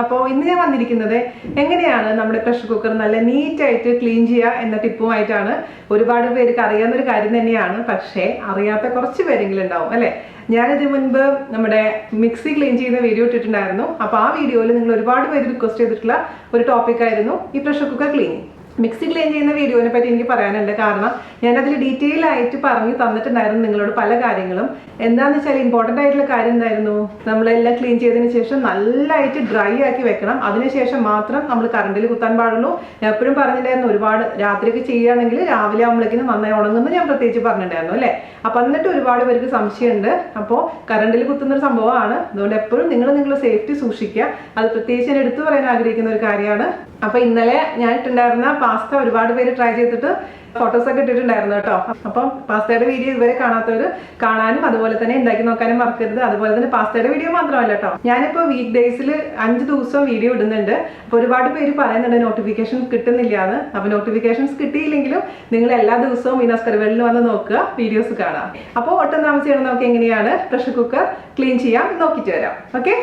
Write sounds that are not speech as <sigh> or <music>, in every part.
അപ്പോൾ ഇന്ന് ഞാൻ വന്നിരിക്കുന്നത് എങ്ങനെയാണ് നമ്മുടെ പ്രഷർ കുക്കർ നല്ല നീറ്റായിട്ട് ക്ലീൻ ചെയ്യുക എന്ന ടിപ്പുമായിട്ടാണ്. ഒരുപാട് പേർക്ക് അറിയാവുന്ന ഒരു കാര്യം തന്നെയാണ്. പക്ഷേ അറിയാത്ത കുറച്ച് പേരെങ്കിലും ഉണ്ടാവും അല്ലേ? ഞാനിത് മുൻപ് നമ്മുടെ മിക്സി ക്ലീൻ ചെയ്യുന്ന വീഡിയോ ഇട്ടിട്ടുണ്ടായിരുന്നു. അപ്പോൾ ആ വീഡിയോയിൽ നിങ്ങൾ ഒരുപാട് പേര് റിക്വസ്റ്റ് ചെയ്തിട്ടുള്ള ഒരു ടോപ്പിക്കായിരുന്നു ഈ pressure cooker cleaning mixie clean ചെയ്യുന്ന വീഡിയോനെ പറ്റി എനിക്ക് പറയാനുണ്ട്. കാരണം ഞാനതിൽ ഡീറ്റെയിൽ ആയിട്ട് പറഞ്ഞു തന്നിട്ടുണ്ടായിരുന്നു നിങ്ങളോട് പല കാര്യങ്ങളും. എന്താണെന്ന് വെച്ചാൽ ഇമ്പോർട്ടന്റ് ആയിട്ടുള്ള കാര്യം എന്തായിരുന്നു? നമ്മളെല്ലാം ക്ലീൻ ചെയ്തതിന് ശേഷം നല്ലതായിട്ട് ഡ്രൈ ആക്കി വെക്കണം. അതിനുശേഷം മാത്രം നമ്മൾ കറണ്ടിൽ കുത്താൻ പാടുള്ളൂ. ഞാൻ എപ്പോഴും പറഞ്ഞിട്ടുണ്ടായിരുന്നു ഒരുപാട് രാത്രിയൊക്കെ ചെയ്യുകയാണെങ്കിൽ രാവിലെ ആകുമ്പോഴേക്കും നന്നായി ഉണങ്ങുമെന്ന് ഞാൻ പ്രത്യേകിച്ച് പറഞ്ഞിട്ടുണ്ടായിരുന്നു അല്ലേ? അപ്പം എന്നിട്ട് ഒരുപാട് പേർക്ക് സംശയമുണ്ട്. അപ്പോൾ കറണ്ടിൽ കുത്തുന്ന ഒരു സംഭവമാണ്. അതുകൊണ്ട് എപ്പോഴും നിങ്ങൾ നിങ്ങളുടെ സേഫ്റ്റി സൂക്ഷിക്കുക. അത് പ്രത്യേകിച്ച് ഞാൻ എടുത്തു പറയാൻ ആഗ്രഹിക്കുന്ന ഒരു കാര്യമാണ്. അപ്പൊ ഇന്നലെ ഞാൻ ഇട്ടുണ്ടായിരുന്ന പാസ്ത ഒരുപാട് പേര് ട്രൈ ചെയ്തിട്ട് ഫോട്ടോസ് ഒക്കെ ഇട്ടിട്ടുണ്ടായിരുന്നു കേട്ടോ. അപ്പം പാസ്തയുടെ വീഡിയോ ഇതുവരെ കാണാത്തവർ കാണാനും അതുപോലെ തന്നെ ഉണ്ടാക്കി നോക്കാനും മറക്കരുത്. അതുപോലെ തന്നെ പാസ്തയുടെ വീഡിയോ മാത്രമല്ല കേട്ടോ. ഞാനിപ്പോൾ വീക്ക് ഡേയ്സിൽ അഞ്ച് ദിവസം വീഡിയോ ഇടുന്നുണ്ട്. അപ്പോൾ ഒരുപാട് പേര് പറയുന്നുണ്ട് നോട്ടിഫിക്കേഷൻ കിട്ടുന്നില്ല എന്ന് അപ്പോൾ നോട്ടിഫിക്കേഷൻസ് കിട്ടിയില്ലെങ്കിലും നിങ്ങൾ എല്ലാ ദിവസവും വിനോസ്കരകളിൽ വന്ന് നോക്കുക വീഡിയോസ് കാണാം. അപ്പോൾ ഒട്ടും താമസിയാണ് നമുക്ക് എങ്ങനെയാണ് പ്രഷർ കുക്കർ ക്ലീൻ ചെയ്യാം നോക്കിയിട്ട് വരാം. ഓക്കെ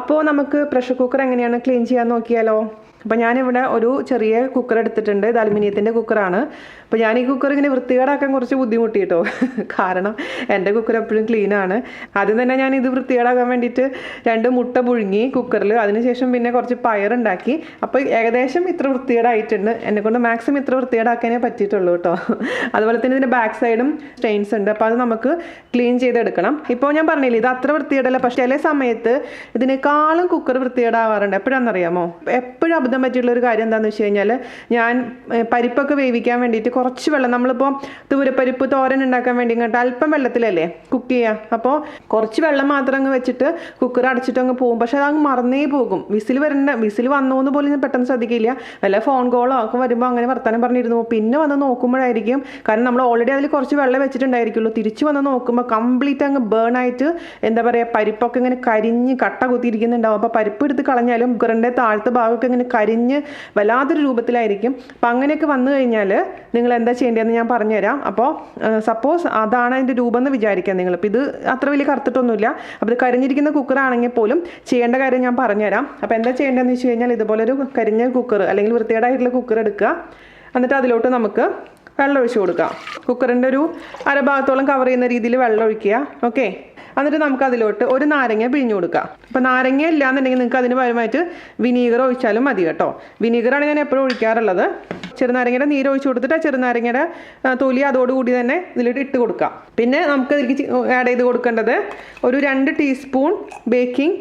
അപ്പോൾ നമുക്ക് പ്രഷർ കുക്കർ എങ്ങനെയാണ് ക്ലീൻ ചെയ്യാൻ നോക്കിയാലോ? അപ്പോൾ ഞാനിവിടെ ഒരു ചെറിയ കുക്കർ എടുത്തിട്ടുണ്ട്. ഇത് അലുമിനിയത്തിന്റെ കുക്കറാണ് അപ്പോൾ ഞാൻ ഈ കുക്കർ ഇങ്ങനെ വൃത്തികേടാക്കാൻ കുറച്ച് ബുദ്ധിമുട്ടി കേട്ടോ <laughs> കാരണം എന്റെ കുക്കർ എപ്പോഴും ക്ലീനാണ് ആദ്യം തന്നെ ഞാൻ ഇത് വൃത്തികേടാക്കാൻ വേണ്ടിയിട്ട് രണ്ട് മുട്ട പുഴുങ്ങി കുക്കറിൽ അതിനുശേഷം പിന്നെ കുറച്ച് പയറുണ്ടാക്കി അപ്പോൾ ഏകദേശം ഇത്ര വൃത്തികേടായിട്ടുണ്ട്. എന്നെ കൊണ്ട് മാക്സിമം ഇത്ര വൃത്തികേടാക്കാനേ പറ്റിയിട്ടുള്ളൂ കേട്ടോ അതുപോലെ തന്നെ ഇതിന്റെ ബാക്ക് സൈഡും സ്റ്റെയിൻസ് ഉണ്ട്. അപ്പോൾ അത് നമുക്ക് ക്ലീൻ ചെയ്തെടുക്കണം. ഇപ്പോൾ ഞാൻ പറഞ്ഞില്ല ഇത് അത്ര വൃത്തികേടല്ല. പക്ഷേ ചില സമയത്ത് ഇതിനേക്കാളും കുക്കർ വൃത്തികേടാവാറുണ്ട്. എപ്പോഴാണെന്നറിയാമോ എപ്പോഴും അബദ്ധം പറ്റിയുള്ള ഒരു കാര്യം എന്താണെന്ന് വെച്ച് കഴിഞ്ഞാൽ ഞാൻ പരിപ്പൊക്കെ വേവിക്കാൻ വേണ്ടിയിട്ട് കുറച്ച് വെള്ളം നമ്മളിപ്പോൾ തൂരപ്പരിപ്പ് തോരൻ ഉണ്ടാക്കാൻ വേണ്ടി ഇങ്ങോട്ട് അല്പം വെള്ളത്തിലല്ലേ കുക്ക് ചെയ്യുക അപ്പോൾ കുറച്ച് വെള്ളം മാത്രം അങ്ങ് വെച്ചിട്ട് കുക്കർ അടച്ചിട്ട് അങ്ങ് പോകും. പക്ഷെ അത് അങ്ങ് മറന്നേ പോകും. വിസിൽ വരേണ്ട വിസിൽ വന്നോന്ന് പോലും ഞാൻ പെട്ടെന്ന് ശ്രദ്ധിക്കില്ല. വല്ല ഫോൺ കോളോ ഒക്കെ വരുമ്പോൾ അങ്ങനെ വർത്തമാനം പറഞ്ഞിരുന്നു. പിന്നെ വന്ന് നോക്കുമ്പോഴായിരിക്കും കാരണം നമ്മൾ ഓൾറെഡി അതിൽ കുറച്ച് വെള്ളം വെച്ചിട്ടുണ്ടായിരിക്കുള്ളൂ. തിരിച്ചു വന്ന് നോക്കുമ്പോൾ കംപ്ലീറ്റ് അങ്ങ് ബേൺ ആയിട്ട് എന്താ പറയുക പരിപ്പൊക്കെ ഇങ്ങനെ കരിഞ്ഞ് കട്ട കുത്തിയിരിക്കുന്നുണ്ടാവും. അപ്പോൾ പരിപ്പ് എടുത്ത് കളഞ്ഞാലും കുക്കറിന്റെ താഴത്തെ ഭാഗമൊക്കെ ഇങ്ങനെ കരിഞ്ഞ് വല്ലാത്തൊരു രൂപത്തിലായിരിക്കും. അപ്പം അങ്ങനെയൊക്കെ വന്നു കഴിഞ്ഞാൽ നിങ്ങൾ എന്താ ചെയ്യേണ്ടതെന്ന് ഞാൻ പറഞ്ഞുതരാം. അപ്പോൾ സപ്പോസ് അതാണ് അതിന്റെ രൂപം എന്ന് വിചാരിക്കാം നിങ്ങൾ. അപ്പോൾ ഇത് അത്ര വലിയ കറുത്തിട്ടൊന്നുമില്ല. അപ്പോൾ ഇത് കരിഞ്ഞിരിക്കുന്ന കുക്കറാണെങ്കിൽ പോലും ചെയ്യേണ്ട കാര്യം ഞാൻ പറഞ്ഞുതരാം. അപ്പോൾ എന്താ ചെയ്യേണ്ടതെന്ന് വെച്ച് കഴിഞ്ഞാൽ ഇതുപോലൊരു കരിഞ്ഞ കുക്കർ അല്ലെങ്കിൽ വൃത്തികേടായിട്ടുള്ള കുക്കർ എടുക്കുക. എന്നിട്ട് അതിലോട്ട് നമുക്ക് വെള്ളം ഒഴിച്ച് കൊടുക്കാം കുക്കറിന്റെ ഒരു അരഭാഗത്തോളം കവർ ചെയ്യുന്ന രീതിയിൽ വെള്ളം ഒഴിക്കുക ഓക്കെ എന്നിട്ട് നമുക്ക് അതിലോട്ട് ഒരു നാരങ്ങ പിഴിഞ്ഞു കൊടുക്കാം. അപ്പോൾ നാരങ്ങ ഇല്ല എന്നുണ്ടെങ്കിൽ നിങ്ങൾക്ക് അതിന് പരമായിട്ട് വിനീഗർ ഒഴിച്ചാലും മതി കേട്ടോ. വിനീഗറാണ് ഞാൻ എപ്പോഴും ഒഴിക്കാറുള്ളത്. ചെറുനാരങ്ങയുടെ നീര് ഒഴിച്ചു കൊടുത്തിട്ട് ആ ചെറുനാരങ്ങയുടെ തൊലി അതോടുകൂടി തന്നെ ഇതിലിട്ട് ഇട്ട് കൊടുക്കാം. പിന്നെ നമുക്ക് ഇതിലേക്ക് ആഡ് ചെയ്ത് കൊടുക്കേണ്ടത് ഒരു രണ്ട് ടീസ്പൂൺ ബേക്കിംഗ്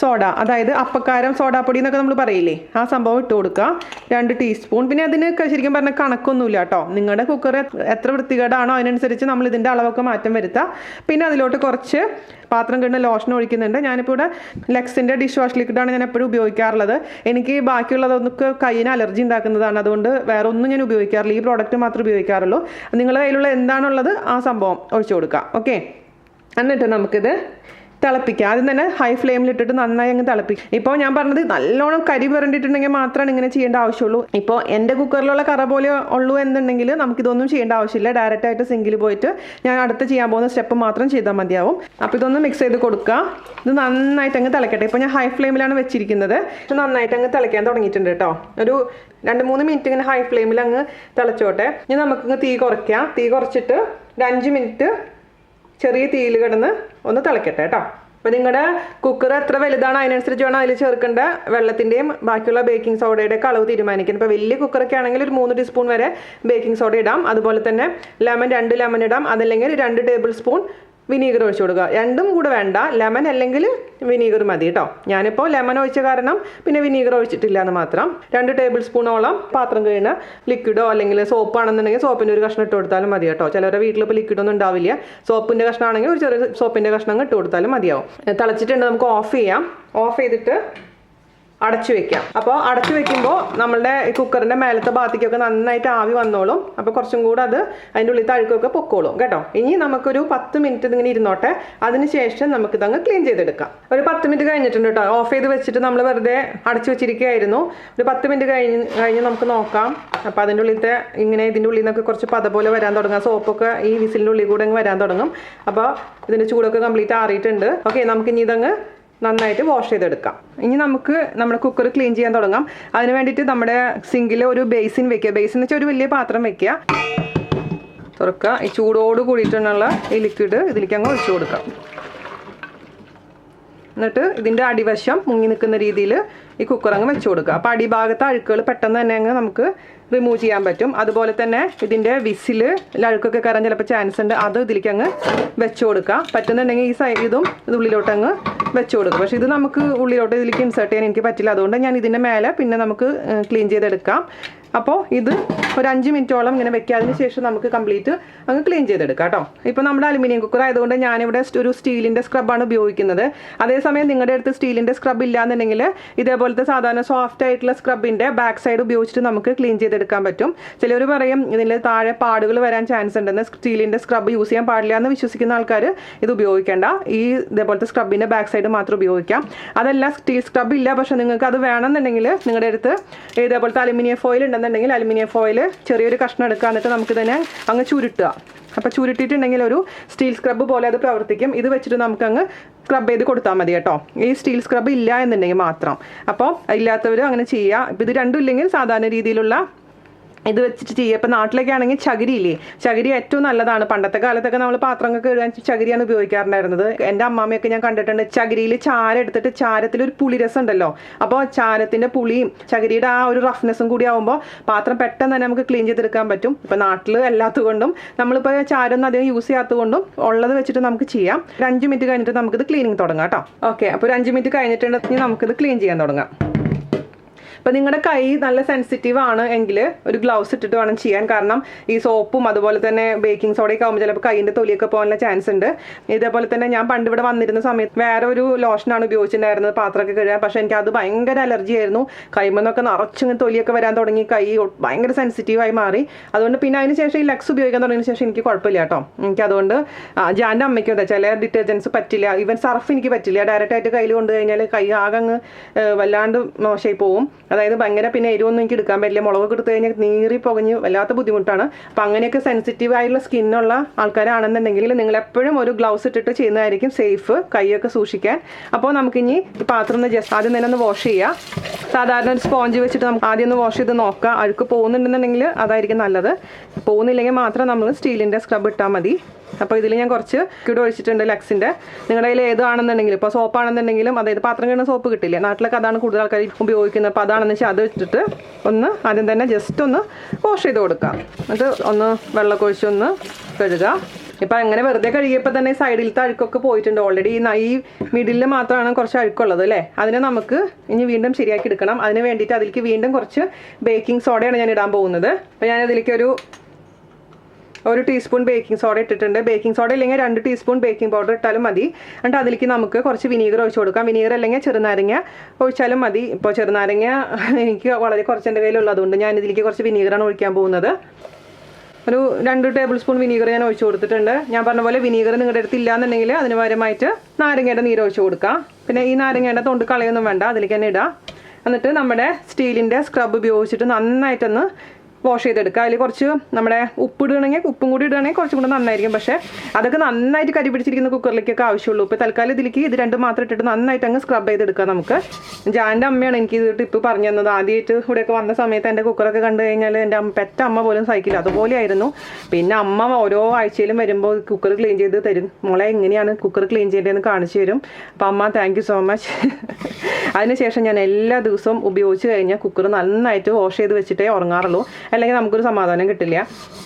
സോഡ അതായത് അപ്പക്കാരം സോഡാപ്പൊടി എന്നൊക്കെ നമ്മൾ പറയില്ലേ? ആ സംഭവം ഇട്ട് കൊടുക്കുക രണ്ട് ടീസ്പൂൺ. പിന്നെ അതിന് ശരിക്കും പറഞ്ഞാൽ കണക്കൊന്നുമില്ല കേട്ടോ നിങ്ങളുടെ കുക്കർ എത്ര വൃത്തികേടാണോ അതിനനുസരിച്ച് നമ്മൾ ഇതിന്റെ അളവൊക്കെ മാറ്റം വരുത്താം. പിന്നെ അതിലോട്ട് കുറച്ച് പാത്രം കിട്ടുന്ന ലോഷൻ ഒഴിക്കുന്നുണ്ട്. ഞാനിപ്പോൾ ഇവിടെ ലെക്സിന്റെ ഡിഷ് വാഷ് ലിക്വിഡാണ് ഞാൻ എപ്പോഴും ഉപയോഗിക്കാറുള്ളത്. എനിക്ക് ബാക്കിയുള്ളതൊക്കെ കയ്യിന് അലർജി ഉണ്ടാക്കുന്നതാണ്. അതുകൊണ്ട് വേറെ ഒന്നും ഞാൻ ഉപയോഗിക്കാറില്ല. ഈ പ്രോഡക്റ്റ് മാത്രമേ ഉപയോഗിക്കാറുള്ളൂ. നിങ്ങളുടെ കയ്യിലുള്ള എന്താണുള്ളത് ആ സംഭവം ഒഴിച്ചു കൊടുക്കുക ഓക്കെ എന്നിട്ട് നമുക്കിത് തിളപ്പിക്കുക. ആദ്യം തന്നെ ഹൈ ഫ്ലെയിമിലിട്ടിട്ട് നന്നായി അങ്ങ് തിളപ്പിക്കും ഇപ്പോൾ ഞാൻ പറഞ്ഞത് നല്ലോണം കരി പുരണ്ടിട്ടുണ്ടെങ്കിൽ മാത്രമാണ് ഇങ്ങനെ ചെയ്യേണ്ട ആവശ്യമുള്ളൂ. ഇപ്പോൾ എന്റെ കുക്കറിലുള്ള കറ പോലെ ഉള്ളൂ എന്നുണ്ടെങ്കിൽ നമുക്കിതൊന്നും ചെയ്യേണ്ട ആവശ്യമില്ല. ഡയറക്റ്റ് ആയിട്ട് സിങ്കിൽ പോയിട്ട് ഞാൻ അടുത്ത് ചെയ്യാൻ പോകുന്ന സ്റ്റെപ്പ് മാത്രം ചെയ്താൽ മതിയാവും. അപ്പോൾ ഇതൊന്ന് മിക്സ് ചെയ്ത് കൊടുക്കുക. ഇത് നന്നായിട്ട് അങ്ങ് തിളക്കട്ടെ. ഇപ്പോൾ ഞാൻ ഹൈ ഫ്ലെയിമിലാണ് വെച്ചിരിക്കുന്നത്. നന്നായിട്ട് അങ്ങ് തിളയ്ക്കാൻ തുടങ്ങിയിട്ടുണ്ട് കേട്ടോ. ഒരു രണ്ട് മൂന്ന് മിനിറ്റ് ഇങ്ങനെ ഹൈ ഫ്ലെയിമിൽ അങ്ങ് തിളച്ചോട്ടെ. ഇനി നമുക്കിങ്ങ് തീ കുറയ്ക്കാം. തീ കുറച്ചിട്ട് ഒരു അഞ്ച് മിനിറ്റ് ചെറിയ തീയിൽ കിടന്ന് ഒന്ന് തിളക്കട്ടെ കേട്ടോ. അപ്പോൾ നിങ്ങളുടെ കുക്കർ എത്ര വലുതാണ്? അതിനനുസരിച്ച് വേണം അതിൽ ചേർക്കേണ്ട വെള്ളത്തിന്റെയും ബാക്കിയുള്ള ബേക്കിംഗ് സോഡയുടെ ഒക്കെ അളവ് തീരുമാനിക്കണം. ഇപ്പോൾ വലിയ കുക്കറൊക്കെ ആണെങ്കിൽ ഒരു മൂന്ന് ടീസ്പൂൺ വരെ ബേക്കിംഗ് സോഡ ഇടാം. അതുപോലെ തന്നെ ലെമൺ രണ്ട് ലെമൺ ഇടാം. അതല്ലെങ്കിൽ രണ്ട് ടേബിൾ സ്പൂൺ വിനീഗർ ഒഴിച്ചു കൊടുക്കുക. രണ്ടും കൂടെ വേണ്ട. ലെമൺ അല്ലെങ്കിൽ വിനീഗർ മതി കേട്ടോ ഞാനിപ്പോൾ ലെമൺ ഒഴിച്ച കാരണം പിന്നെ വിനീഗർ ഒഴിച്ചിട്ടില്ല എന്ന് മാത്രം. രണ്ട് ടേബിൾ സ്പൂണോളം പാത്രം കഴിയുന്ന ലിക്വിഡോ അല്ലെങ്കിൽ സോപ്പ് ആണെന്നുണ്ടെങ്കിൽ സോപ്പിന്റെ ഒരു കഷ്ണം ഇട്ട് കൊടുത്താലും മതി കേട്ടോ ചിലവരുടെ വീട്ടിലിപ്പോൾ ലിക്വിഡൊന്നും ഉണ്ടാവില്ല. സോപ്പിന്റെ കഷ്ണമാണെങ്കിൽ ഒരു ചെറിയ സോപ്പിന്റെ കഷ്ണം ഇട്ട് കൊടുത്താലും മതിയാവും. തിളച്ചിട്ടുണ്ട്. നമുക്ക് ഓഫ് ചെയ്യാം. ഓഫ് ചെയ്തിട്ട് അടച്ചു വെക്കാം. അപ്പോൾ അടച്ചു വെക്കുമ്പോൾ നമ്മളുടെ കുക്കറിന്റെ മേലത്തെ ഭാഗത്തേക്കൊക്കെ നന്നായിട്ട് ആവി വന്നോളും. അപ്പോൾ കുറച്ചും കൂടെ അത് അതിന്റെ ഉള്ളിൽ തഴുക്കൊക്കെ പൊക്കോളും. കേട്ടോ? ഇനി നമുക്കൊരു പത്ത് മിനിറ്റ് ഇങ്ങനെ ഇരുന്നോട്ടെ. അതിനുശേഷം നമുക്ക് നമുക്കിതങ്ങ് ക്ലീൻ ചെയ്തെടുക്കാം. ഒരു പത്ത് മിനിറ്റ് കഴിഞ്ഞിട്ടുണ്ട് കേട്ടോ. ഓഫ് ചെയ്ത് വെച്ചിട്ട് നമ്മൾ വെറുതെ അടച്ചു വെച്ചിരിക്കുകയായിരുന്നു. ഒരു പത്ത് മിനിറ്റ് കഴിഞ്ഞ് കഴിഞ്ഞ് നമുക്ക് നോക്കാം. അപ്പോൾ അതിന്റെ ഉള്ളിലത്തെ ഇങ്ങനെ ഇതിന്റെ ഉള്ളിൽ നിന്നൊക്കെ കുറച്ച് പത പോലെ വരാൻ തുടങ്ങാം. സോപ്പൊക്കെ ഈ വിസിലിന്റെ ഉള്ളിൽ കൂടെ അങ്ങ് വരാൻ തുടങ്ങും. അപ്പോൾ ഇതിന്റെ ചൂടൊക്കെ കംപ്ലീറ്റ് ആറിയിട്ടുണ്ട്. ഓക്കെ നമുക്ക് ഇനി ഇതങ്ങ് നന്നായിട്ട് വാഷ് ചെയ്തെടുക്കാം. ഇനി നമുക്ക് നമ്മുടെ കുക്കർ ക്ലീൻ ചെയ്യാൻ തുടങ്ങാം. അതിന് വേണ്ടിയിട്ട് നമ്മുടെ സിങ്കിൽ ഒരു ബേസിൻ വെക്കുക. ബേസിൻ വെച്ചാൽ ഒരു വലിയ പാത്രം വെക്കുക. തുറക്കുക. ഈ ചൂടോട് കൂടിയിട്ടുള്ള ഈ ലിക്വിഡ് ഇതിലേക്ക് അങ്ങ് ഒഴിച്ചു കൊടുക്കാം. എന്നിട്ട് ഇതിന്റെ അടിവശം മുങ്ങി നിൽക്കുന്ന രീതിയിൽ ഈ കുക്കർ അങ്ങ് വെച്ച് കൊടുക്കുക. അപ്പോൾ അടിഭാഗത്തെ അഴുക്കുകൾ പെട്ടെന്ന് തന്നെ അങ്ങ് നമുക്ക് റിമൂവ് ചെയ്യാൻ പറ്റും. അതുപോലെ തന്നെ ഇതിന്റെ വിസിൽ അഴുക്കൊക്കെ കയറാൻ ചിലപ്പോൾ ചാൻസ് ഉണ്ട്. അത് ഇതിലേക്ക് അങ്ങ് വെച്ച് കൊടുക്കുക. പറ്റുന്നുണ്ടെങ്കിൽ ഈ സൈഡ് ഇതും ഇത് ഉള്ളിലോട്ട് അങ്ങ് വെച്ച് കൊടുക്കും പക്ഷേ ഇത് നമുക്ക് ഉള്ളിലോട്ട് ഇതിലേക്ക് ഇൻസേർട്ട് ചെയ്യാൻ എനിക്ക് പറ്റില്ല. അതുകൊണ്ട് ഞാൻ ഇതിന്റെ മേലെ പിന്നെ നമുക്ക് ക്ലീൻ ചെയ്തെടുക്കാം. അപ്പോൾ ഇത് ഒരു അഞ്ച് മിനിറ്റോളം ഇങ്ങനെ വെക്കാതിന് ശേഷം നമുക്ക് കംപ്ലീറ്റ് അങ്ങ് ക്ലീൻ ചെയ്തെടുക്കാം കേട്ടോ. ഇപ്പോൾ നമ്മുടെ അലുമിനിയം കുക്കർ ആയതുകൊണ്ട് ഞാനിവിടെ ഒരു സ്റ്റീലിന്റെ സ്ക്രബാണ് ഉപയോഗിക്കുന്നത്. അതേസമയം നിങ്ങളുടെ അടുത്ത് സ്റ്റീലിന്റെ സ്ക്രബ് ഇല്ലാന്നുണ്ടെങ്കിൽ ഇതേപോലത്തെ സാധാരണ സോഫ്റ്റ് ആയിട്ടുള്ള സ്ക്രബിന്റെ ബാക്ക് സൈഡ് ഉപയോഗിച്ചിട്ട് നമുക്ക് ക്ലീൻ ചെയ്തെടുക്കാൻ പറ്റും. ചിലർ പറയും ഇതിൽ താഴെ പാടുകൾ വരാൻ ചാൻസ് ഉണ്ടെന്ന് സ്റ്റീലിന്റെ സ്ക്രബ് യൂസ് ചെയ്യാൻ പാടില്ല എന്ന് വിശ്വസിക്കുന്ന ആൾക്കാർ ഇത് ഉപയോഗിക്കേണ്ട. ഈ ഇതേപോലത്തെ സ്ക്രബിന്റെ ബാക്ക് സൈഡ് മാത്രം ഉപയോഗിക്കാം. അതല്ല സ്റ്റീൽ സ്ക്രബ് ഇല്ല പക്ഷേ നിങ്ങൾക്ക് അത് വേണമെന്നുണ്ടെങ്കിൽ നിങ്ങളുടെ അടുത്ത് ഇതേപോലത്തെ അലുമിനിയം ഫോയിൽ ഉണ്ടെന്നുണ്ടെങ്കിൽ അലുമിനിയം ഫോയിൽ ചെറിയൊരു കഷ്ണം എടുക്കുക. എന്നിട്ട് നമുക്ക് തന്നെ അങ്ങ് ചുരുട്ടുക. അപ്പോൾ ചുരുട്ടിയിട്ടുണ്ടെങ്കിൽ ഒരു സ്റ്റീൽ സ്ക്രബ്ബ് പോലെ അത് പ്രവർത്തിക്കും. ഇത് വെച്ചിട്ട് നമുക്ക് നമുക്കങ്ങ് സ്ക്രബ് ചെയ്ത് കൊടുത്താൽ മതി കേട്ടോ. ഈ സ്റ്റീൽ സ്ക്രബ് ഇല്ല എന്നുണ്ടെങ്കിൽ മാത്രം. അപ്പോൾ ഇല്ലാത്തവരും അങ്ങനെ ചെയ്യുക ഇപ്പം ഇത് രണ്ടും ഇല്ലെങ്കിൽ സാധാരണ രീതിയിലുള്ള ഇത് വെച്ചിട്ട് ചെയ്യുക ഇപ്പം നാട്ടിലൊക്കെ ആണെങ്കിൽ ചകിരി ഇല്ലേ ചകിരി ഏറ്റവും നല്ലതാണ്. പണ്ടത്തെ കാലത്തൊക്കെ നമ്മൾ പാത്രങ്ങൾക്ക് കഴുകാൻ ചകിരിയാണ് ഉപയോഗിക്കാറുണ്ടായിരുന്നത്. എന്റെ അമ്മാമ്മയൊക്കെ ഞാൻ കണ്ടിട്ടുണ്ട്. ചകിരിയിൽ ചാര എടുത്തിട്ട് ചാരത്തിൽ ഒരു പുളിരസം ഉണ്ടല്ലോ. അപ്പോൾ ചാരത്തിന്റെ പുളിയും ചകിരിയുടെ ആ ഒരു റഫ്നെസ്സും കൂടി ആകുമ്പോൾ പാത്രം പെട്ടെന്ന് തന്നെ നമുക്ക് ക്ലീൻ ചെയ്തെടുക്കാൻ പറ്റും. ഇപ്പം നാട്ടിൽ എല്ലാത്തുകൊണ്ടും നമ്മളിപ്പോൾ ചാരൊന്നും അധികം യൂസ് ചെയ്യാത്തതുകൊണ്ടും ഉള്ളത് വെച്ചിട്ട് നമുക്ക് ചെയ്യാം. ഒരു അഞ്ച് മിനിറ്റ് കഴിഞ്ഞിട്ട് നമുക്കിത് ക്ലീനിങ് തുടങ്ങാം കേട്ടോ. ഓക്കെ. അപ്പോൾ ഒരു അഞ്ച് മിനിറ്റ് കഴിഞ്ഞിട്ടുണ്ടെങ്കിൽ നമുക്കിത് ക്ലീൻ ചെയ്യാൻ തുടങ്ങാം. ഇപ്പം നിങ്ങളുടെ കൈ നല്ല സെൻസിറ്റീവ് ആണ് എങ്കിൽ ഒരു ഗ്ലൗസ് ഇട്ടിട്ട് വേണം ചെയ്യാൻ. കാരണം ഈ സോപ്പും അതുപോലെ തന്നെ ബേക്കിംഗ് സോഡയൊക്കെ ആകുമ്പോൾ ചിലപ്പോൾ കൈയിന്റെ തൊലിയൊക്കെ പോകാനുള്ള ചാൻസ് ഉണ്ട്. ഇതേപോലെ തന്നെ ഞാൻ പണ്ട് ഇവിടെ വന്നിരുന്ന സമയത്ത് വേറെ ഒരു ലോഷനാണ് ഉപയോഗിച്ചിട്ടുണ്ടായിരുന്നത് പാത്രമൊക്കെ കഴുകാൻ. പക്ഷേ എനിക്ക് അത് ഭയങ്കര അലർജി ആയിരുന്നു. കൈമെന്നൊക്കെ നിറച്ചിങ്ങനെ തൊലിയൊക്കെ വരാൻ തുടങ്ങി. കൈ ഭയങ്കര സെൻസിറ്റീവായി മാറി. അതുകൊണ്ട് പിന്നെ അതിന് ശേഷം ഈ ലക്സ് ഉപയോഗിക്കാൻ തുടങ്ങിയ ശേഷം എനിക്ക് കുഴപ്പമില്ല കേട്ടോ. എനിക്ക് അതുകൊണ്ട് ജാന്റെ അമ്മയ്ക്ക് അതെ ചില ഡിറ്റർജൻസ് പറ്റില്ല. ഈവൻ സർഫ് എനിക്ക് പറ്റില്ല. ഡയറക്റ്റായിട്ട് കയ്യിൽ കൊണ്ടു കഴിഞ്ഞാൽ കൈ ആകെ അങ്ങ് വല്ലാണ്ട് മോശമായി പോവും. അതായത് ഭയങ്കര പിന്നെ എരിവൊന്നും എനിക്ക് എടുക്കാൻ പറ്റില്ല. മുളകൊക്കെ എടുത്തു കഴിഞ്ഞാൽ നീറി പുകഞ്ഞ് വല്ലാത്ത ബുദ്ധിമുട്ടാണ്. അപ്പം അങ്ങനെയൊക്കെ സെൻസിറ്റീവ് ആയിട്ടുള്ള സ്കിന്നുള്ള ആൾക്കാരാണെന്നുണ്ടെങ്കിൽ നിങ്ങൾ എപ്പോഴും ഒരു ഗ്ലൗസ് ഇട്ടിട്ട് ചെയ്യുന്നതായിരിക്കും സേഫ് കൈയൊക്കെ സൂക്ഷിക്കാൻ. അപ്പോൾ നമുക്കിനി പാത്രം ഒന്ന് ജസ്റ്റ് ആദ്യം തന്നെ ഒന്ന് വാഷ് ചെയ്യാം. സാധാരണ ഒരു സ്പോഞ്ച് വെച്ചിട്ട് നമുക്ക് ആദ്യം ഒന്ന് വാഷ് ചെയ്ത് നോക്കാം. അഴുക്ക് പോകുന്നുണ്ടെന്നുണ്ടെങ്കിൽ അതായിരിക്കും നല്ലത്. പോകുന്നില്ലെങ്കിൽ മാത്രം നമ്മൾ സ്റ്റീലിന്റെ സ്ക്രബ് ഇട്ടാൽ മതി. അപ്പോൾ ഇതിൽ ഞാൻ കുറച്ച് കിട ഒഴിച്ചിട്ടുണ്ട് ലക്സിന്റെ നിങ്ങളുടെ കയ്യിൽ ഏതാണെന്നുണ്ടെങ്കിലും ഇപ്പോൾ സോപ്പാണെന്നുണ്ടെങ്കിലും അതായത് പാത്രം കഴിഞ്ഞ സോപ്പ് കിട്ടില്ല? നാട്ടിലൊക്കെ അതാണ് കൂടുതൽ ആൾക്കാർ ഉപയോഗിക്കുന്നത്. അപ്പോൾ അതാണെന്ന് വെച്ചാൽ അത് വെച്ചിട്ട് ഒന്ന് ആദ്യം തന്നെ ജസ്റ്റ് ഒന്ന് വാഷ് ചെയ്ത് കൊടുക്കാം. എന്നിട്ട് ഒന്ന് വെള്ളമൊക്കെ ഒഴിച്ചൊന്ന് കഴുകാം. ഇപ്പം അങ്ങനെ വെറുതെ കഴുകിയപ്പോൾ തന്നെ സൈഡിലത്തെ അഴുക്കൊക്കെ പോയിട്ടുണ്ട്. ഓൾറെഡി ഈ മിഡിലിൽ മാത്രമാണ് കുറച്ച് അഴുക്കുള്ളത് അല്ലേ? അതിനെ നമുക്ക് ഇനി വീണ്ടും ശരിയാക്കി എടുക്കണം. അതിന് വേണ്ടിയിട്ട് അതിലേക്ക് വീണ്ടും കുറച്ച് ബേക്കിംഗ് സോഡയാണ് ഞാൻ ഇടാൻ പോകുന്നത്. അപ്പോൾ ഞാൻ അതിലേക്ക് ഒരു ഒരു ടീസ്പൂൺ ബേക്കിംഗ് സോഡ ഇട്ടിട്ടുണ്ട്. ബേക്കിംഗ് സോഡ ഇല്ലെങ്കിൽ രണ്ട് ടീസ്പൂൺ ബേക്കിംഗ് പൗഡർ ഇട്ടാലും മതി. എന്നിട്ട് അതിലേക്ക് നമുക്ക് കുറച്ച് വിനീഗർ ഒഴിച്ചു കൊടുക്കാം. വിനീഗർ അല്ലെങ്കിൽ ചെറുനാരങ്ങ ഒഴിച്ചാലും മതി. ഇപ്പോൾ ചെറുനാരങ്ങ <laughs> എനിക്ക് വളരെ കുറച്ച് എന്റെ കയ്യിലുള്ളതുകൊണ്ട് ഞാൻ ഇതിലേക്ക് കുറച്ച് വിനീഗറാണ് ഒഴിക്കാൻ പോകുന്നത്. ഒരു രണ്ട് ടേബിൾ സ്പൂൺ വിനീഗർ ഞാൻ ഒഴിച്ചു കൊടുത്തിട്ടുണ്ട്. ഞാൻ പറഞ്ഞ പോലെ വിനീഗർ നിങ്ങളുടെ അടുത്ത് ഇല്ലാന്നുണ്ടെങ്കിൽ അതിന് പകരമായിട്ട് നാരങ്ങയുടെ നീര് ഒഴിച്ചു കൊടുക്കാം. പിന്നെ ഈ നാരങ്ങയുടെ തൊണ്ട് കളയൊന്നും വേണ്ട. അതിലേക്ക് തന്നെ ഇടാം. എന്നിട്ട് നമ്മുടെ സ്റ്റീലിന്റെ സ്ക്രബ് ഉപയോഗിച്ചിട്ട് നന്നായിട്ടൊന്ന് വാഷ് ചെയ്തെടുക്കുക. അതിൽ കുറച്ച് നമ്മുടെ ഉപ്പ് ഇടുകയാണെങ്കിൽ ഉപ്പും കൂടി ഇടുകയാണെങ്കിൽ കുറച്ചും കൂടെ നന്നായിരിക്കും. പക്ഷേ അതൊക്കെ നന്നായിട്ട് കരി പിടിച്ചിരിക്കുന്ന കുക്കറിലേക്കൊക്കെ ആവശ്യമുള്ളൂ. ഇപ്പോൾ തൽക്കാലം ഇതിലേക്ക് ഇത് രണ്ട് മാത്രം ഇട്ടിട്ട് നന്നായിട്ട് അങ്ങ് സ്ക്രബ് ചെയ്തെടുക്കുക നമുക്ക്. ജാന്റെ അമ്മയാണ് എനിക്ക് ഇത് ടിപ്പ് പറഞ്ഞു തന്നത്. ആദ്യമായിട്ട് ഇവിടെയൊക്കെ വന്ന സമയത്ത് എന്റെ കുക്കറൊക്കെ കണ്ടു കഴിഞ്ഞാൽ എന്റെ അമ്മ പെറ്റ അമ്മ പോലും സഹിക്കില്ല. അതുപോലെയായിരുന്നു പിന്നെ അമ്മ ഓരോ ആഴ്ചയിലും വരുമ്പോൾ കുക്കർ ക്ലീൻ ചെയ്ത് തരും. മോളെ എങ്ങനെയാണ് കുക്കർ ക്ലീൻ ചെയ്യേണ്ടതെന്ന് കാണിച്ചു തരും. അപ്പം അമ്മ താങ്ക് സോ മച്ച് അതിനുശേഷം ഞാൻ എല്ലാ ദിവസവും ഉപയോഗിച്ച് കഴിഞ്ഞാൽ കുക്കർ നന്നായിട്ട് വാഷ് ചെയ്ത് വെച്ചിട്ടേ ഉറങ്ങാറുള്ളൂ. അല്ലെങ്കിൽ നമുക്കൊരു സമാധാനം കിട്ടില്ല.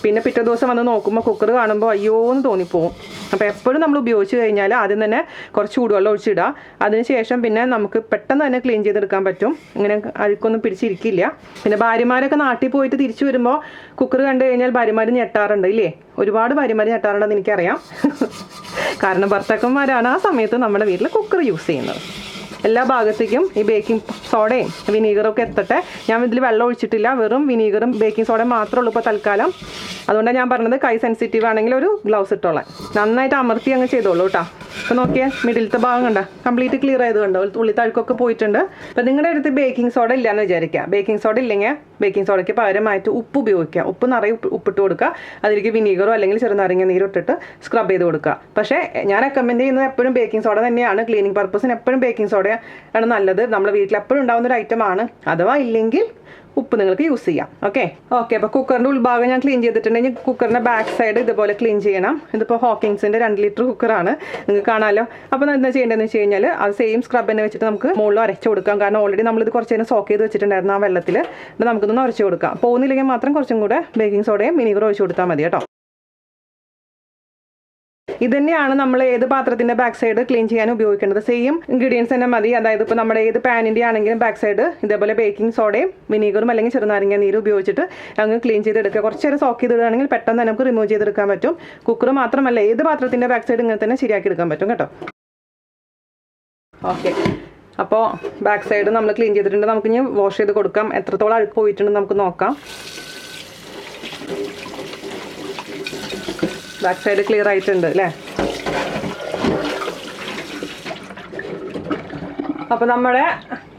പിന്നെ പിറ്റേ ദിവസം വന്ന് നോക്കുമ്പോൾ കുക്കർ കാണുമ്പോൾ അയ്യോ എന്ന് തോന്നിപ്പോവും. അപ്പോൾ എപ്പോഴും നമ്മൾ ഉപയോഗിച്ച് കഴിഞ്ഞാൽ ആദ്യം തന്നെ കുറച്ച് ചൂടുവെള്ളം ഒഴിച്ചിടുക അതിനുശേഷം പിന്നെ നമുക്ക് പെട്ടെന്ന് തന്നെ ക്ലീൻ ചെയ്തെടുക്കാൻ പറ്റും. ഇങ്ങനെ അഴുക്കൊന്നും പിടിച്ചിരിക്കില്ല. പിന്നെ ഭാര്യമാരൊക്കെ നാട്ടിൽ പോയിട്ട് തിരിച്ചു വരുമ്പോൾ കുക്കർ കണ്ടു കഴിഞ്ഞാൽ ഭാര്യമാർ ഞെട്ടാറുണ്ട് ഇല്ലേ? ഒരുപാട് ഭാര്യമാർ ഞെട്ടാറുണ്ടെന്ന് എനിക്കറിയാം. <laughs> കാരണം ഭർത്താക്കന്മാരാണ് ആ സമയത്ത് നമ്മുടെ വീട്ടിൽ കുക്കർ യൂസ് ചെയ്യുന്നത്. എല്ലാ ഭാഗത്തേക്കും ഈ ബേക്കിംഗ് സോഡയും വിനീഗറും ഒക്കെ എത്തട്ടെ. ഞാൻ ഇതിൽ വെള്ളം ഒഴിച്ചിട്ടില്ല. വെറും വിനീഗറും ബേക്കിംഗ് സോഡയും മാത്രമേ ഉള്ളൂ ഇപ്പോൾ തൽക്കാലം. അതുകൊണ്ടാണ് ഞാൻ പറഞ്ഞത് കൈ സെൻസിറ്റീവ് ആണെങ്കിൽ ഒരു ഗ്ലൗസ് ഇട്ടോളാം നന്നായിട്ട് അമർത്തി അങ്ങ് ചെയ്തോളൂ കേട്ടോ. അപ്പോൾ നോക്കിയാൽ മിഡിലത്തെ ഭാഗം കണ്ട. കംപ്ലീറ്റ് ക്ലിയർ ആയത് കണ്ടോ? ഉള്ളി തഴുക്കൊക്കെ പോയിട്ടുണ്ട്. അപ്പോൾ നിങ്ങളുടെ അടുത്ത് ബേക്കിംഗ് സോഡ ഇല്ലയെന്ന് വിചാരിക്കുക. ബേക്കിംഗ് സോഡ ഇല്ലെങ്കിൽ ബേക്കിംഗ് സോഡയ്ക്ക് പകരമായിട്ട് ഉപ്പ് ഉപയോഗിക്കുക. ഉപ്പ് നിറയെ ഉപ്പ് ഉപ്പിട്ട് കൊടുക്കുക. അതിലേക്ക് വിനീഗറോ അല്ലെങ്കിൽ ചെറുനാരങ്ങ നീരോ ഇട്ടിട്ട് സ്ക്രബ് ചെയ്ത് കൊടുക്കുക. പക്ഷേ ഞാൻ റെക്കമെൻഡ് ചെയ്യുന്നത് എപ്പോഴും ബേക്കിംഗ് സോഡ തന്നെയാണ്. ക്ലീനിങ് പർപ്പസിന് എപ്പോഴും ബേക്കിംഗ് സോഡ ആണ് നല്ലത്. നമ്മൾ വീട്ടിൽ എപ്പോഴും ഉണ്ടാകുന്ന ഒരു ഐറ്റം ആണ്. അഥവാ ഇല്ലെങ്കിൽ ഉപ്പ് നിങ്ങൾക്ക് യൂസ് ചെയ്യാം. ഓക്കെ ഓക്കെ അപ്പോൾ കുക്കറിന്റെ ഉൾഭാഗം ഞാൻ ക്ലീൻ ചെയ്തിട്ടുണ്ടെങ്കിൽ കുക്കറിന്റെ ബാക്ക് സൈഡ് ഇതുപോലെ ക്ലീൻ ചെയ്യണം. ഇതിപ്പോൾ ഹോക്കിങ്സിന്റെ രണ്ട് ലിറ്റർ കുക്കറാണ് നിങ്ങൾക്ക് കാണാമല്ലോ അപ്പോൾ എന്താ ചെയ്യേണ്ടതെന്ന് വെച്ച് കഴിഞ്ഞാൽ അത് സെയിം സ്ക്രബ് തന്നെ വെച്ചിട്ട് നമുക്ക് മുകളിൽ അരച്ചു കൊടുക്കാം. കാരണം ഓൾറെഡി നമ്മളിത് കുറച്ച് നേരം സോക്ക് ചെയ്ത് വെച്ചിട്ടുണ്ടായിരുന്നു ആ വെള്ളത്തിൽ നമുക്കൊന്ന് ഉരച്ച് കൊടുക്കാം. പോകുന്നില്ലെങ്കിൽ മാത്രം കുറച്ചും കൂടെ ബേക്കിംഗ് സോഡയും വിനീഗർ ഒഴിച്ച് കൊടുത്താൽ മതി കേട്ടോ. ഇത് തന്നെയാണ് നമ്മൾ ഏത് പാത്രത്തിന്റെ ബാക്ക് സൈഡ് ക്ലീൻ ചെയ്യാൻ ഉപയോഗിക്കേണ്ടത്. സെയിം ഇൻഗ്രീഡിയൻസ് തന്നെ മതി. അതായത് ഇപ്പോൾ നമ്മുടെ ഏത് പാനിന്റെ ആണെങ്കിലും ബാക്ക് സൈഡ് ഇതേപോലെ ബേക്കിംഗ് സോഡയും വിനീഗറും അല്ലെങ്കിൽ ചെറുനാരങ്ങ നീരും ഉപയോഗിച്ചിട്ട് അങ്ങ് ക്ലീൻ ചെയ്തെടുക്കുക. കുറച്ച് നേരം സോക്ക് ചെയ്തിടുകയാണെങ്കിൽ പെട്ടെന്ന് നമുക്ക് റിമൂവ് ചെയ്തെടുക്കാൻ പറ്റും. കുക്കർ മാത്രമല്ല ഏത് പാത്രത്തിന്റെ ബാക്ക് സൈഡ് ഇങ്ങനെ തന്നെ ശരിയാക്കി എടുക്കാൻ പറ്റും കേട്ടോ. ഓക്കെ അപ്പോൾ ബാക്ക് സൈഡ് നമ്മൾ ക്ലീൻ ചെയ്തിട്ടുണ്ട്. നമുക്ക് ഇനി വാഷ് ചെയ്ത് കൊടുക്കാം. എത്രത്തോളം അഴുക്ക് പോയിട്ടുണ്ടെന്ന് നമുക്ക് നോക്കാം. ബാക്ക് സൈഡ് ക്ലിയർ ആയിട്ടുണ്ട് അല്ലേ? അപ്പോൾ നമ്മുടെ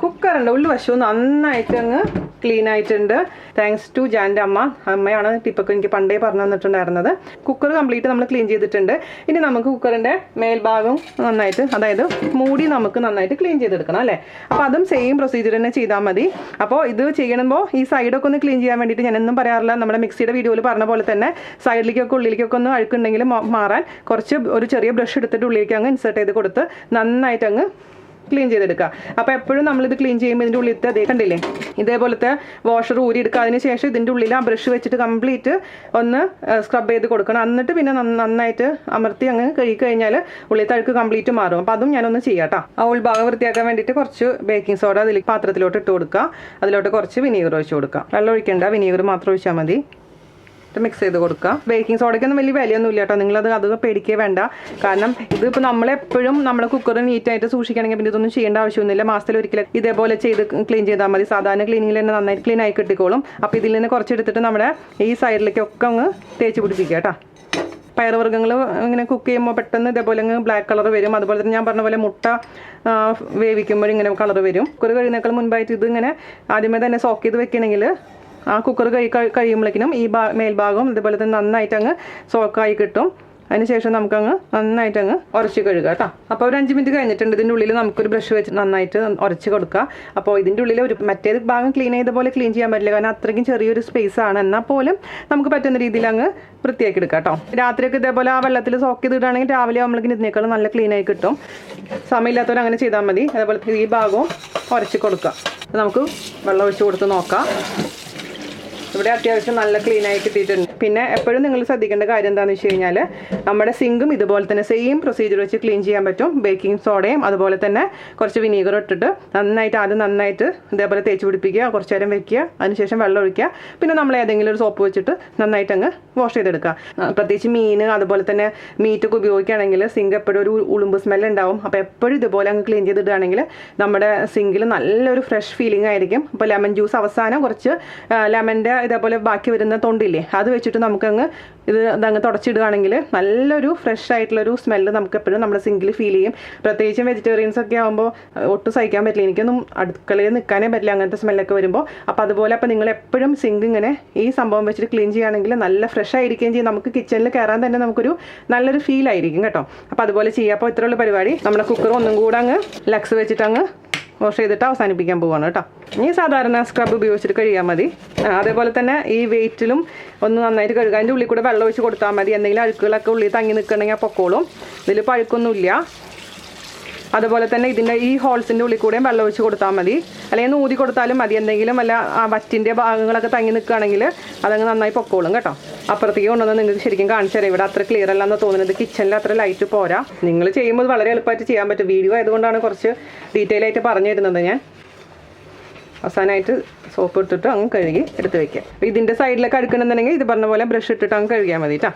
കുക്കറിന്റെ ഉള്ളുവശവും നന്നായിട്ട് അങ്ങ് ക്ലീൻ ആയിട്ടുണ്ട്. താങ്ക്സ് ടു ജാന്റെ അമ്മ അമ്മയാണ് ടിപ്പൊക്കെ എനിക്ക് പണ്ടേ പറഞ്ഞു തന്നിട്ടുണ്ടായിരുന്നത്. കുക്കർ കംപ്ലീറ്റ് നമ്മൾ ക്ലീൻ ചെയ്തിട്ടുണ്ട്. ഇനി നമുക്ക് കുക്കറിന്റെ മേൽഭാഗം നന്നായിട്ട് അതായത് മൂടി നമുക്ക് നന്നായിട്ട് ക്ലീൻ ചെയ്തെടുക്കണം അല്ലേ? അപ്പോൾ അതും സെയിം പ്രൊസീജിയർ തന്നെ ചെയ്താൽ മതി. അപ്പോൾ ഇത് ചെയ്യണമ്പോൾ ഈ സൈഡൊക്കെ ഒന്ന് ക്ലീൻ ചെയ്യാൻ വേണ്ടിയിട്ട് ഞാനൊന്നും പറയാറില്ല. നമ്മുടെ മിക്സിയുടെ വീഡിയോയിൽ പറഞ്ഞ പോലെ തന്നെ സൈഡിലേക്കൊക്കെ ഉള്ളിലേക്കൊക്കെ ഒന്ന് അഴുക്കുണ്ടെങ്കിൽ മാറാൻ കുറച്ച് ഒരു ചെറിയ ബ്രഷ് എടുത്തിട്ട് ഉള്ളിലേക്ക് അങ്ങ് ഇൻസേർട്ട് ചെയ്ത് കൊടുത്ത് നന്നായിട്ട് അങ്ങ് ക്ലീൻ ചെയ്തെടുക്കുക. അപ്പോൾ എപ്പോഴും നമ്മളിത് ക്ലീൻ ചെയ്യുമ്പോൾ ഇതിന്റെ ഉള്ളിലത്തെ അതേ കണ്ടില്ലേ? ഇതേപോലത്തെ വാഷർ ഊരി എടുക്കുക. അതിന് ശേഷം ഇതിന്റെ ഉള്ളിൽ ആ ബ്രഷ് വെച്ചിട്ട് കംപ്ലീറ്റ് ഒന്ന് സ്ക്രബ് ചെയ്ത് കൊടുക്കണം. എന്നിട്ട് പിന്നെ നന്നായിട്ട് അമർത്തി അങ്ങ് കഴുകി കഴിഞ്ഞാൽ ഉള്ളിലത്തെ അഴുക്ക് കംപ്ലീറ്റ് മാറും. അപ്പോൾ അതും ഞാനൊന്ന് ചെയ്യാം കേട്ടോ ആ ഉൾഭാഗം വൃത്തിയാക്കാൻ വേണ്ടിയിട്ട് കുറച്ച് ബേക്കിംഗ് സോഡ അതിൽ പാത്രത്തിലോട്ട് ഇട്ട് കൊടുക്കുക. അതിലോട്ട് കുറച്ച് വിനീഗർ ഒഴിച്ച് കൊടുക്കുക. വെള്ളം ഒഴിക്കേണ്ട. വിനീഗർ മാത്രം ഒഴിച്ചാൽ മതി. മിക്സ് ചെയ്ത് കൊടുക്കുക. ബേക്കിംഗ് സോഡയ്ക്കൊന്നും വലിയ വിലയൊന്നും ഇല്ല കേട്ടോ. നിങ്ങളത് അത് പേടിക്കേ വേണ്ട. കാരണം ഇതിപ്പോൾ നമ്മളെപ്പോഴും നമ്മൾ കുക്കർ നീറ്റായിട്ട് സൂക്ഷിക്കണമെങ്കിൽ പിന്നെ ഇതൊന്നും ചെയ്യേണ്ട ആവശ്യമൊന്നുമില്ല. മാസത്തിൽ ഒരിക്കലും ഇതേപോലെ ചെയ്ത് ക്ലീൻ ചെയ്താൽ മതി. സാധാരണ ക്ലീനിങ്ങിൽ തന്നെ നന്നായിട്ട് ക്ലീൻ ആയി കിട്ടിക്കോളും. അപ്പോൾ ഇതിൽ നിന്ന് കുറച്ചെടുത്തിട്ട് നമ്മുടെ ഈ സൈഡിലേക്കൊക്കെ അങ്ങ് തേച്ച് പിടിപ്പിക്കുക കേട്ടോ. പയറുവർഗങ്ങൾ ഇങ്ങനെ കുക്ക് ചെയ്യുമ്പോൾ പെട്ടെന്ന് ഇതേപോലെ അങ്ങ് ബ്ലാക്ക് കളർ വരും. അതുപോലെ തന്നെ ഞാൻ പറഞ്ഞ പോലെ മുട്ട വേവിക്കുമ്പോൾ ഇങ്ങനെ കളർ വരും. കുക്കർ കഴിയുന്നേക്കാൾ മുൻപായിട്ട് ഇത് ഇങ്ങനെ ആദ്യമേ തന്നെ സോക്ക് ചെയ്ത് വെക്കണമെങ്കിൽ ആ കുക്കർ കഴി- കഴിയുമ്പോഴേക്കിനും ഈ ഭാ മേൽഭാഗം ഇതുപോലെ തന്നെ നന്നായിട്ട് അങ്ങ് സോക്കായി കിട്ടും അതിനുശേഷം നമുക്കങ്ങ് നന്നായിട്ട് അങ്ങ് ഉരച്ച് കഴുകുക കേട്ടോ. അപ്പോൾ ഒരു അഞ്ച് മിനിറ്റ് കഴിഞ്ഞിട്ടുണ്ട്. ഇതിന്റെ ഉള്ളിൽ നമുക്കൊരു ബ്രഷ് വെച്ച് നന്നായിട്ട് ഉരച്ച് കൊടുക്കുക അപ്പോൾ ഇതിന്റെ ഉള്ളിൽ ഒരു മറ്റേത് ഭാഗം ക്ലീൻ ചെയ്ത പോലെ ക്ലീൻ ചെയ്യാൻ പറ്റില്ല. കാരണം അത്രയ്ക്കും ചെറിയൊരു സ്പേസ് ആണ്. എന്നാൽ പോലും നമുക്ക് പറ്റുന്ന രീതിയിൽ അങ്ങ് വൃത്തിയാക്കി എടുക്കുക കേട്ടോ. രാത്രിയൊക്കെ ഇതേപോലെ ആ വെള്ളത്തിൽ സോക്ക് ചെയ്ത് ഇടുകയാണെങ്കിൽ രാവിലെ ആകുമ്പോഴേക്കും ഇതിനേക്കാളും നല്ല ക്ലീൻ ആയി കിട്ടും. സമയമില്ലാത്തവർ അങ്ങനെ ചെയ്താൽ മതി. അതേപോലെ ഈ ഭാഗവും ഉരച്ച് കൊടുക്കുക നമുക്ക് വെള്ളം ഒഴിച്ച് കൊടുത്ത് നോക്കാം. ഇവിടെ അത്യാവശ്യം നല്ല ക്ലീൻ ആയി കിട്ടിയിട്ടുണ്ട്. പിന്നെ എപ്പോഴും നിങ്ങൾ ശ്രദ്ധിക്കേണ്ട കാര്യം എന്താണെന്ന് വെച്ച് കഴിഞ്ഞാൽ നമ്മുടെ സിങ്കും ഇതുപോലെ തന്നെ സെയിം പ്രൊസീജിയർ വെച്ച് ക്ലീൻ ചെയ്യാൻ പറ്റും. ബേക്കിംഗ് സോഡയും അതുപോലെ തന്നെ കുറച്ച് വിനീഗർ ഇട്ടിട്ട് നന്നായിട്ട് ആദ്യം നന്നായിട്ട് ഇതേപോലെ തേച്ച് പിടിപ്പിക്കുക കുറച്ച് നേരം വെക്കുക അതിനുശേഷം വെള്ളം ഒഴിക്കുക. പിന്നെ നമ്മൾ ഏതെങ്കിലും ഒരു സോപ്പ് വെച്ചിട്ട് നന്നായിട്ട് അങ്ങ് വാഷ് ചെയ്തെടുക്കുക. പ്രത്യേകിച്ച് മീൻ അതുപോലെ തന്നെ മീറ്റൊക്കെ ഉപയോഗിക്കുകയാണെങ്കിൽ സിങ്ക് എപ്പോഴും ഒരു ഉളുമ്പ് സ്മെൽ ഉണ്ടാവും. അപ്പോൾ എപ്പോഴും ഇതുപോലെ അങ്ങ് ക്ലീൻ ചെയ്തിടുകയാണെങ്കിൽ നമ്മുടെ സിങ്കിൽ നല്ലൊരു ഫ്രഷ് ഫീലിംഗ് ആയിരിക്കും. അപ്പോൾ ലെമൺ ജ്യൂസ് അവസാനം കുറച്ച് ലെമന്റെ ഇതേപോലെ ബാക്കി വരുന്ന തൊണ്ടില്ലേ അത് വെച്ചിട്ട് നമുക്കങ്ങ് ഇത് അതങ്ങ് തുടച്ചിടുകയാണെങ്കിൽ നല്ലൊരു ഫ്രഷ് ആയിട്ടുള്ളൊരു സ്മെല്ല് നമുക്ക് എപ്പോഴും നമ്മുടെ സിങ്കിൽ ഫീൽ ചെയ്യും. പ്രത്യേകിച്ചും വെജിറ്റേറിയൻസ് ഒക്കെ ആകുമ്പോൾ ഒട്ടും സഹിക്കാൻ പറ്റില്ല. എനിക്കൊന്നും അടുക്കളയിൽ നിൽക്കാനേ പറ്റില്ല അങ്ങനത്തെ സ്മെല്ലൊക്കെ വരുമ്പോൾ അപ്പോൾ അതുപോലെ അപ്പോൾ നിങ്ങൾ എപ്പോഴും സിങ്ക് ഇങ്ങനെ ഈ സംഭവം വെച്ചിട്ട് ക്ലീൻ ചെയ്യുകയാണെങ്കിൽ നല്ല ഫ്രഷ് ആയിരിക്കുകയും ചെയ്യും. നമുക്ക് കിച്ചണിൽ കയറാൻ തന്നെ നമുക്കൊരു നല്ലൊരു ഫീൽ ആയിരിക്കും കേട്ടോ. അപ്പോൾ അതുപോലെ ചെയ്യുക അപ്പോൾ ഇത്രയുള്ള പരിപാടി. നമ്മുടെ കുക്കർ ഒന്നും കൂടെ അങ്ങ് ലക്സ് വെച്ചിട്ട് അങ്ങ് വാഷ് ചെയ്തിട്ട് അവസാനിപ്പിക്കാൻ പോവാണ് കേട്ടോ. ഇനി സാധാരണ സ്ക്രബ് ഉപയോഗിച്ചിട്ട് കഴുകിയാൽ മതി. അതേപോലെ തന്നെ ഈ വെയിറ്റിലും ഒന്ന് നന്നായിട്ട് കഴുകുക. അതിന്റെ ഉള്ളിൽ കൂടെ വെള്ളം ഒഴിച്ച് കൊടുത്താൽ മതി. എന്തെങ്കിലും അഴുക്കുകളൊക്കെ ഉള്ളിൽ തങ്ങി നിൽക്കണമെങ്കിൽ പൊക്കോളും. ഇതിൽ പഴുക്കൊന്നുമില്ല. അതുപോലെ തന്നെ ഇതിന്റെ ഈ ഹോൾസിന്റെ ഉള്ളിൽ കൂടെയും വെള്ളം ഒഴിച്ച് കൊടുത്താൽ മതി. അല്ലെങ്കിൽ ഊതി കൊടുത്താലും മതി. എന്തെങ്കിലും അല്ല ആ വറ്റിന്റെ ഭാഗങ്ങളൊക്കെ തങ്ങി നിൽക്കുകയാണെങ്കിൽ അതങ്ങ് നന്നായി പൊക്കോളും കേട്ടോ. അപ്പുറത്തേക്ക് കൊണ്ടുവന്ന് നിങ്ങൾക്ക് ശരിക്കും കാണിച്ചു തരാം. ഇവിടെ അത്ര ക്ലിയർ അല്ലെന്ന് തോന്നുന്നത് കിച്ചണിൽ അത്ര ലൈറ്റ് പോരാ. നിങ്ങൾ ചെയ്യുമ്പോൾ വളരെ എളുപ്പമായിട്ട് ചെയ്യാൻ പറ്റും. വീഡിയോ ആയതുകൊണ്ടാണ് കുറച്ച് ഡീറ്റെയിൽ ആയിട്ട് പറഞ്ഞു തരുന്നത് ഞാൻ. അവസാനമായിട്ട് സോപ്പ് ഇട്ടിട്ട് അങ്ങ് കഴുകി എടുത്ത് അപ്പോൾ ഇതിന്റെ സൈഡിലൊക്കെ അടുക്കണമെന്നുണ്ടെങ്കിൽ ഇത് പറഞ്ഞ പോലെ ബ്രഷ് ഇട്ടിട്ട് അങ്ങ് കഴുകിയാൽ മതി കേട്ടോ.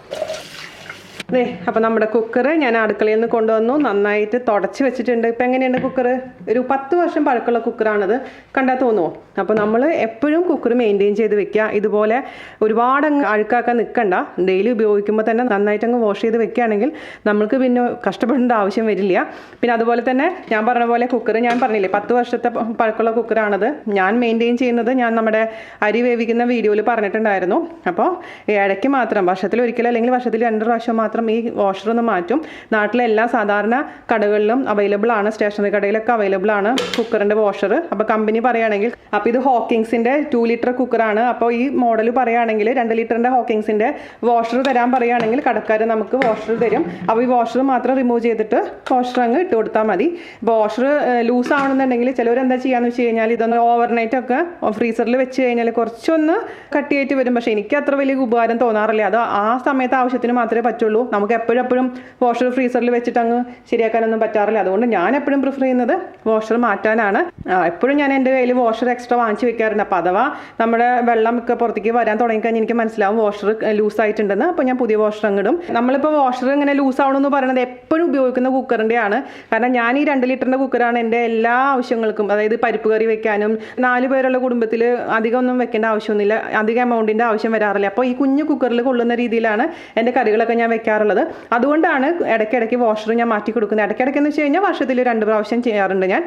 ദേ അപ്പം നമ്മുടെ കുക്കർ ഞാൻ അടുക്കളയിൽ നിന്ന് കൊണ്ടുവന്നു. നന്നായിട്ട് തുടച്ച് വെച്ചിട്ടുണ്ട്. ഇപ്പം എങ്ങനെയുണ്ട് കുക്കർ ഒരു പത്ത് വർഷം പഴക്കമുള്ള കുക്കറാണത്. കണ്ടാൽ തോന്നുമോ അപ്പോൾ നമ്മൾ എപ്പോഴും കുക്കർ മെയിന്റെയിൻ ചെയ്ത് വെക്കുക. ഇതുപോലെ ഒരുപാട് അങ്ങ് അഴുക്കാക്കാൻ നിൽക്കണ്ട. ഡെയിലി ഉപയോഗിക്കുമ്പോൾ തന്നെ നന്നായിട്ട് അങ്ങ് വാഷ് ചെയ്ത് വെക്കുകയാണെങ്കിൽ നമുക്ക് പിന്നെ കഷ്ടപ്പെടേണ്ട ആവശ്യം വരില്ല. പിന്നെ അതുപോലെ തന്നെ ഞാൻ പറഞ്ഞ പോലെ കുക്കർ ഞാൻ പറഞ്ഞില്ലേ പത്ത് വർഷത്തെ പഴക്കമുള്ള കുക്കറാണത്. ഞാൻ മെയിന്റെയിൻ ചെയ്യുന്നത് ഞാൻ നമ്മുടെ അരി വേവിക്കുന്ന വീഡിയോയിൽ പറഞ്ഞിട്ടുണ്ടായിരുന്നു. അപ്പോൾ ഇടയ്ക്ക് മാത്രം വർഷത്തിൽ ഒരിക്കലും അല്ലെങ്കിൽ വർഷത്തിൽ രണ്ട് പ്രാവശ്യം മാത്രം ഈ വാഷർ ഒന്ന് മാറ്റും. നാട്ടിലെ എല്ലാ സാധാരണ കടകളിലും അവൈലബിൾ ആണ്. സ്റ്റേഷനറി കടയിലൊക്കെ അവൈലബിൾ ആണ് കുക്കറിന്റെ വാഷർ അപ്പോൾ കമ്പനി പറയുകയാണെങ്കിൽ അപ്പോൾ ഇത് ഹോക്കിങ്സിന്റെ ടു ലിറ്റർ കുക്കറാണ് അപ്പോൾ ഈ മോഡൽ പറയുകയാണെങ്കിൽ രണ്ട് ലിറ്ററിന്റെ ഹോക്കിങ്സിന്റെ വാഷർ തരാൻ പറയുകയാണെങ്കിൽ കടക്കാർ നമുക്ക് വാഷർ തരും. അപ്പോൾ ഈ വാഷർ മാത്രം റിമൂവ് ചെയ്തിട്ട് വാഷർ അങ്ങ് ഇട്ട് കൊടുത്താൽ മതി. വാഷർ ലൂസ് ആവണമെന്നുണ്ടെങ്കിൽ ചിലവർ എന്താ ചെയ്യാന്ന് വെച്ച് കഴിഞ്ഞാൽ ഇതൊന്ന് ഓവർനൈറ്റ് ഒക്കെ ഫ്രീസറിൽ വെച്ച് കഴിഞ്ഞാൽ കുറച്ചൊന്ന് കട്ടിയായിട്ട് വരും. പക്ഷേ എനിക്ക് അത്ര വലിയ ഉപകാരം തോന്നാറില്ല. അത് ആ സമയത്ത് ആവശ്യത്തിന് മാത്രമേ പറ്റുള്ളൂ. നമുക്ക് എപ്പോഴും എപ്പോഴും വാഷർ ഫ്രീസറിൽ വെച്ചിട്ട് അങ്ങ് ശരിയാക്കാനൊന്നും പറ്റാറില്ല. അതുകൊണ്ട് ഞാൻ എപ്പോഴും പ്രിഫർ ചെയ്യുന്നത് വാഷർ മാറ്റാനാണ്. എപ്പോഴും ഞാൻ എന്റെ കയ്യിൽ വാഷർ എക്സ്ട്രാ വാങ്ങിച്ച് വെക്കാറുണ്ട്. അപ്പോൾ അഥവാ നമ്മുടെ വെള്ളം ഒക്കെ പുറത്തേക്ക് വരാൻ തുടങ്ങിക്കഴിഞ്ഞാൽ എനിക്ക് മനസ്സിലാവും വാഷർ ലൂസ് ആയിട്ടുണ്ടെന്ന്. അപ്പോൾ ഞാൻ പുതിയ വാഷർ അങ്ങിടും നമ്മളിപ്പോൾ വാഷർ ഇങ്ങനെ ലൂസ് ആവണമെന്ന് പറയുന്നത് എപ്പോഴും ഉപയോഗിക്കുന്ന കുക്കറിന്റെയാണ്. കാരണം ഞാൻ ഈ രണ്ട് ലിറ്ററിന്റെ കുക്കറാണ് എന്റെ എല്ലാ ആവശ്യങ്ങൾക്കും അതായത് പരിപ്പ് കറി വെക്കാനും നാല് പേരുള്ള കുടുംബത്തിൽ അധികം ഒന്നും വെക്കേണ്ട ആവശ്യമൊന്നുമില്ല. അധികം എമൗണ്ടിന്റെ ആവശ്യം വരാറില്ല. അപ്പോൾ ഈ കുഞ്ഞു കുക്കറിൽ കൊള്ളുന്ന രീതിയിലാണ് എന്റെ കറികളൊക്കെ ഞാൻ വെക്കാറുള്ളത് അതുകൊണ്ടാണ് ഇടയ്ക്കിടയ്ക്ക് വാഷർ ഞാൻ മാറ്റി കൊടുക്കുന്നത്. ഇടയ്ക്കിടയ്ക്ക് എന്ന് വെച്ച് കഴിഞ്ഞാൽ വർഷത്തിൽ രണ്ട് പ്രാവശ്യം ചെയ്യാറുണ്ട് ഞാൻ.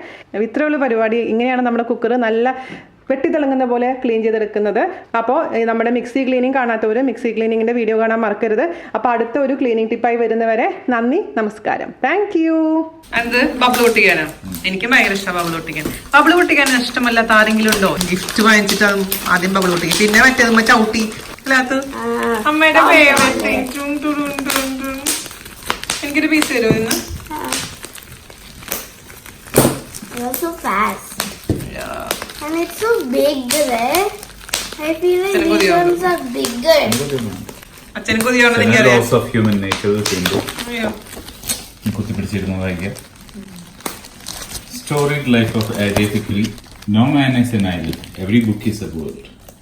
ഇത്രയുള്ള പരിപാടി. ഇങ്ങനെയാണ് നമ്മുടെ കുക്കർ നല്ല വെട്ടിത്തിളങ്ങുന്ന പോലെ ക്ലീൻ ചെയ്തെടുക്കുന്നത്. അപ്പോൾ നമ്മുടെ മിക്സി ക്ലീനിങ് കാണാത്തവർ മിക്സി ക്ലീനിങ്ങിന്റെ വീഡിയോ കാണാൻ മറക്കരുത്. അപ്പോൾ അടുത്ത ഒരു ക്ലീനിങ് ടിപ്പായി വരുന്നവരെ നന്ദി നമസ്കാരം. താങ്ക് യു അത് ബബിൾ പൊട്ടിക്കാനോ. എനിക്ക് ഭയങ്കര ഇഷ്ടം ബബിൾ പൊട്ടിക്കാൻ. ബബിൾ പൊട്ടിക്കാൻ ഇഷ്ടമല്ല താരെങ്കിലും ഉണ്ടോ? ഗിഫ്റ്റ് വാങ്ങിച്ചിട്ട് ആദ്യം ബബിൾ പൊട്ടിക്കും പിന്നെ മറ്റേത് ചവിട്ടി. അല്ലാത്ത? അമ്മയുടെ ഫേവറേറ്റ് എനിക്കൊരു പീസ് തരുമോ ഇന്ന്? You're so fast. And it's so big there. I feel like Cinema these the ones are bigger. അച്ഛന് കൊതിയാണെന്ന് എനിക്കറിയാം. laws of human nature ചെയ്യുമ്പോൾ അയ്യോ. കുത്തിപ്പിടിച്ചിരുന്നതായിരിക്കാം. Storied life of ഏരിയത്തിക്കലി no man is an island every book is a world